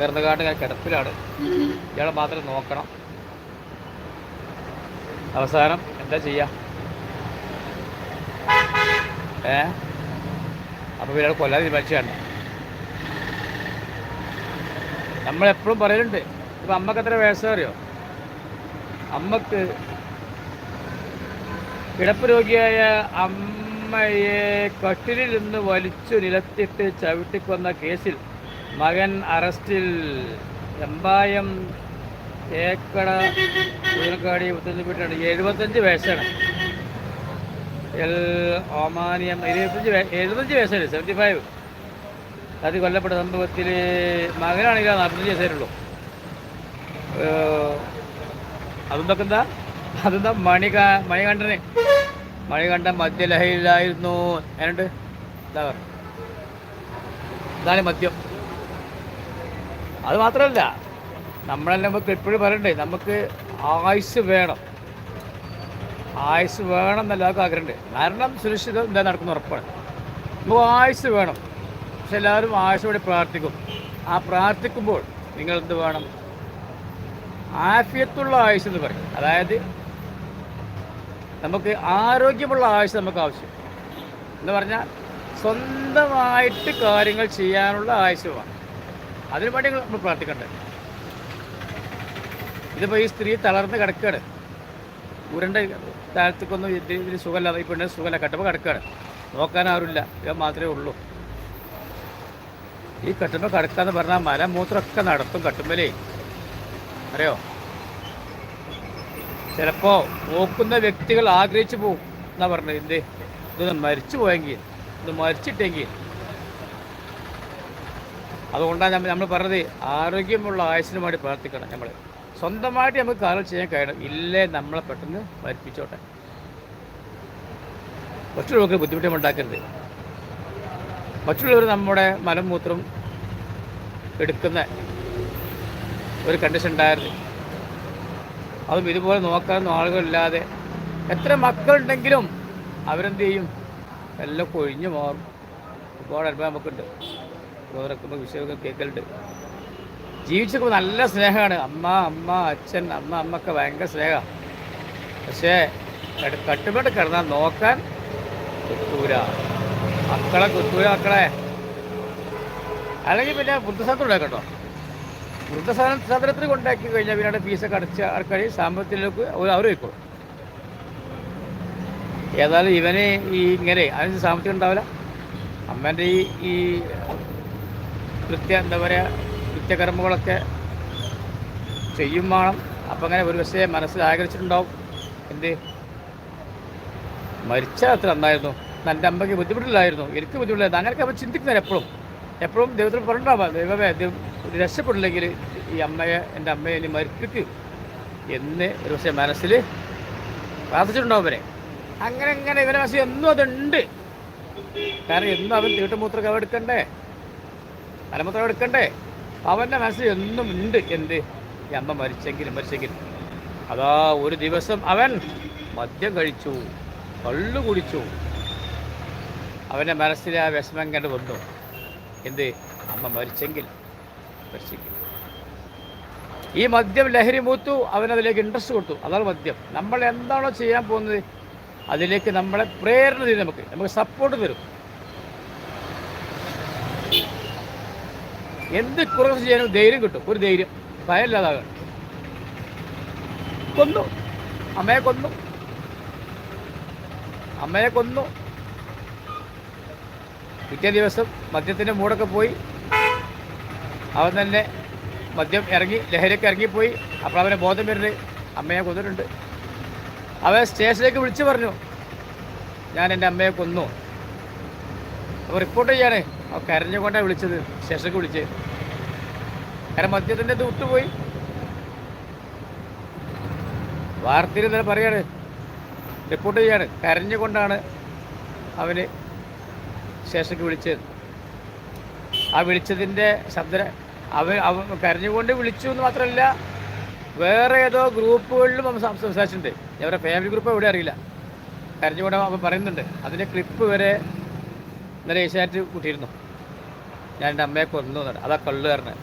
ചേർന്നുകാണ്ട് ഞാൻ കിടപ്പിലാണ്. ഇയാളെ മാത്രം നോക്കണം. അവസാനം എന്താ ചെയ്യാ? ഏ? അപ്പോൾ ഇയാൾ കൊല്ലാതെ തീരുമാനിച്ചാണ് നമ്മളെപ്പോഴും പറയലുണ്ട് ഇപ്പം അമ്മയ്ക്ക് എത്ര വയസ്സറിയോ അമ്മയ്ക്ക് കിടപ്പ് രോഗിയായ അമ്മയെ കട്ടിലിൽ നിന്ന് വലിച്ചു നിലത്തിട്ട് ചവിട്ടിക്കൊന്ന കേസിൽ മകൻ അറസ്റ്റിൽ എമ്പായം ഏക്കട കുതിരക്കാടി ഉത്തരവിട്ടാണ് എഴുപത്തഞ്ച് വയസ്സാണ്. എൽ ഒമാനിയം എഴുപത്തഞ്ച് എഴുപത്തഞ്ച് വയസ്സാണ്. സെവന്റി ഫൈവ് അത് കൊല്ലപ്പെട്ട സംഭവത്തിൽ മകനാണെങ്കിൽ നാൽപ്പത്തഞ്ച് വയസ്സായിട്ടുള്ളൂ. അതെന്തൊക്കെ എന്താ അതെന്താ? മണിക മണികണ്ഠന്. മണികണ്ഠൻ മദ്യലഹരിയിലായിരുന്നു. എന്നുണ്ട് എന്താ പറയുക ഇതാണ് മദ്യം. അത് മാത്രമല്ല നമ്മളെല്ലാം നമുക്ക് എപ്പോഴും പറയണ്ടേ നമുക്ക് ആയുസ് വേണം. ആയുസ് വേണം എന്നെല്ലാവർക്കും ആഗ്രഹമുണ്ട്. മരണം സുരക്ഷിതം എന്താ നടക്കുന്ന ഉറപ്പാണ്. നമുക്ക് ആയുസ് വേണം. പക്ഷെ എല്ലാവരും വേണ്ടി പ്രാർത്ഥിക്കും. ആ പ്രാർത്ഥിക്കുമ്പോൾ നിങ്ങൾ എന്ത് വേണം? ആഫിയത്തുള്ള ആയുസ് എന്ന് പറയും. അതായത് നമുക്ക് ആരോഗ്യമുള്ള ആയുസ് നമുക്ക് ആവശ്യം. എന്ന് പറഞ്ഞാൽ സ്വന്തമായിട്ട് കാര്യങ്ങൾ ചെയ്യാനുള്ള ആയുസ്യമാണ് അതിനു വേണ്ടി നമ്മൾ പ്രാർത്ഥിക്കണ്ടേ? ഇതിപ്പോൾ ഈ സ്ത്രീ തളർന്ന് കിടക്കുകയാണ് ഉരണ്ട താഴത്തേക്കൊന്നും ഇത് ഇതിന് സുഖമില്ല ഈ പെണ്ണിന് സുഖമില്ല. കട്ടുമ്പോൾ കിടക്കുകയാണ് നോക്കാൻ ആരുമില്ല. ഇവ മാത്രമേ ഉള്ളൂ. ഈ കെട്ടുമ്പോൾ കിടക്കാന്ന് പറഞ്ഞാൽ മല മൂത്രമൊക്കെ നടത്തും കെട്ടുമ്പലേ. അറിയോ? ചിലപ്പോൾ നോക്കുന്ന വ്യക്തികൾ ആഗ്രഹിച്ചു പോകും. എന്നാ പറഞ്ഞത്? എന്ത്? ഇതൊന്ന് മരിച്ചു പോയെങ്കിൽ ഇത് മരിച്ചിട്ടെങ്കിൽ അതുകൊണ്ടാണ് നമ്മൾ നമ്മൾ പറഞ്ഞത് ആരോഗ്യമുള്ള ആയുസിന് വേണ്ടി പ്രാർത്ഥിക്കണം നമ്മൾ. സ്വന്തമായിട്ട് നമുക്ക് കാര്യം ചെയ്യാൻ കഴിയണം. ഇല്ലേ നമ്മളെ പെട്ടെന്ന് മരിപ്പിച്ചോട്ടെ. മറ്റുള്ളവർക്ക് ബുദ്ധിമുട്ടും ഉണ്ടാക്കരുത്. മറ്റുള്ളവർ നമ്മുടെ മലമൂത്രം എടുക്കുന്ന ഒരു കണ്ടീഷൻ ഉണ്ടായിരുന്നു അതും ഇതുപോലെ നോക്കാൻ ആളുകളില്ലാതെ എത്ര മക്കളുണ്ടെങ്കിലും അവരെന്ത് ചെയ്യും? എല്ലാം കൊഴിഞ്ഞു മാറും. ഒരുപാട് അനുഭവം നമുക്കുണ്ട്. ഓരോക്കെ വിഷയമൊക്കെ കേൾക്കലുണ്ട്. ജീവിച്ചപ്പോൾ നല്ല സ്നേഹമാണ്. അമ്മ അമ്മ അച്ഛൻ അമ്മ അമ്മൊക്കെ ഭയങ്കര സ്നേഹമാണ്. പക്ഷേ കട്ടുപാട് കിടന്നാൽ നോക്കാൻ കുത്തൂര. മക്കളെ കുത്തൂര മക്കളെ. അല്ലെങ്കിൽ പിന്നെ വൃദ്ധസാധനം ഉണ്ടാക്കട്ടോ വൃദ്ധസാധന സാധനത്തിന് കൊണ്ടാക്കി കഴിഞ്ഞാൽ പിന്നെ അവിടെ ഫീസൊക്കെ അടച്ച ആൾക്കാർ സാമ്പത്തികത്തിലേക്ക് അവർ വയ്ക്കും. ഏതായാലും ഇവന് ഈ ഇങ്ങനെ അതിന് സാമ്പത്തികം ഉണ്ടാവില്ല. അമ്മേന്റെ ഈ ഈ കൃത്യ എന്താ പറയുക കൃത്യകർമ്മങ്ങളൊക്കെ ചെയ്യും വേണം. അപ്പം അങ്ങനെ ഒരു പക്ഷേ മനസ്സിൽ ആഗ്രഹിച്ചിട്ടുണ്ടാവും. എന്ത്? മരിച്ചാൽ അത്ര നന്നായിരുന്നു. എന്റെ അമ്മയ്ക്ക് ബുദ്ധിമുട്ടില്ലായിരുന്നു. എനിക്ക് ബുദ്ധിമുട്ടില്ലായിരുന്നു. അങ്ങനെയൊക്കെ അവൻ ചിന്തിക്കുന്നത് എപ്പോഴും. എപ്പോഴും ദൈവത്തിന് പറഞ്ഞിട്ടുണ്ടാവാം ദൈവമേ ദൈവം ഈ അമ്മയെ എന്റെ അമ്മയെ ഇനി മരിപ്പിക്ക് എന്ന് ഒരു പക്ഷേ മനസ്സിൽ പ്രാർത്ഥിച്ചിട്ടുണ്ടാവും അവരെ അങ്ങനെ അങ്ങനെ ഇവരെ മനസ്സിൽ എന്നും അതുണ്ട്. കാരണം എന്നും അവൻ തീട്ടുമൂത്രമൊക്കെ എടുക്കണ്ടേ? മലമൂത്രം എടുക്കണ്ടേ? അവന്റെ മനസ്സിൽ എന്നും ഉണ്ട്. എന്ത്? ഈ അമ്മ മരിച്ചെങ്കിലും മരിച്ചെങ്കിലും. അതാ ഒരു ദിവസം അവൻ മദ്യം കഴിച്ചു കള്ളു കുടിച്ചു. അവന്റെ മനസ്സിൽ ആ വിഷമം കണ്ട് വന്നു. എന്ത്? അമ്മ മരിച്ചെങ്കിൽ മരിച്ചെങ്കിൽ. ഈ മദ്യം ലഹരി മൂത്തു അവനതിലേക്ക് ഇൻട്രസ്റ്റ് കൊടുത്തു. അതാണ് മദ്യം. നമ്മൾ എന്താണോ ചെയ്യാൻ പോകുന്നത് അതിലേക്ക് നമ്മളെ പ്രേരണ ചെയ്ത് നമുക്ക്. നമുക്ക് സപ്പോർട്ട് തരും. എന്ത് കുറവ് ചെയ്യാനും ധൈര്യം കിട്ടും. ഒരു ധൈര്യം. ഭയമില്ലാതാകാൻ. കൊന്നു. അമ്മയെ കൊന്നു. അമ്മയെ കൊന്നു. പിറ്റേ ദിവസം മദ്യത്തിന്റെ മൂടൊക്കെ പോയി. അവൻ തന്നെ മദ്യം ഇറങ്ങി ലഹരിയൊക്കെ ഇറങ്ങിപ്പോയി. അപ്പോൾ അവനെ ബോധം വരുന്നത് അമ്മയെ കൊന്നിട്ടുണ്ട്. അവൻ സ്റ്റേഷനിലേക്ക് വിളിച്ചു പറഞ്ഞു ഞാൻ എന്റെ അമ്മയെ കൊന്നു. അപ്പോൾ റിപ്പോർട്ട് ചെയ്യാണ്. അവ കരഞ്ഞുകൊണ്ടാണ് വിളിച്ചത്. ശേഷക്ക് വിളിച്ച്. കാരണം മദ്യത്തിന്റെ ഇത് വിട്ടുപോയി. വാർത്തയിൽ ഇന്നലെ പറയാണ് റിപ്പോർട്ട് ചെയ്യാണ് കരഞ്ഞുകൊണ്ടാണ് അവന് ശേഷക്ക് വിളിച്ചത്. ആ വിളിച്ചതിന്റെ ശബ്ദ അവൻ അവൻ കരഞ്ഞുകൊണ്ട് വിളിച്ചു എന്ന് മാത്രമല്ല വേറെ ഏതോ ഗ്രൂപ്പുകളിലും അവൻ സംസാരിച്ചിട്ടുണ്ട്. അവരുടെ ഫാമിലി ഗ്രൂപ്പ് എവിടെ അറിയില്ല. കരഞ്ഞുകൊണ്ട് അവൻ പറയുന്നുണ്ട്. അതിന്റെ ക്ലിപ്പ് വരെ ഇന്നലെ ഏഷ്യാനെറ്റ് കൂട്ടിയിരുന്നു. ഞാൻ എന്റെ അമ്മയെ കൊന്നു അതാ കള്ളു കാരണം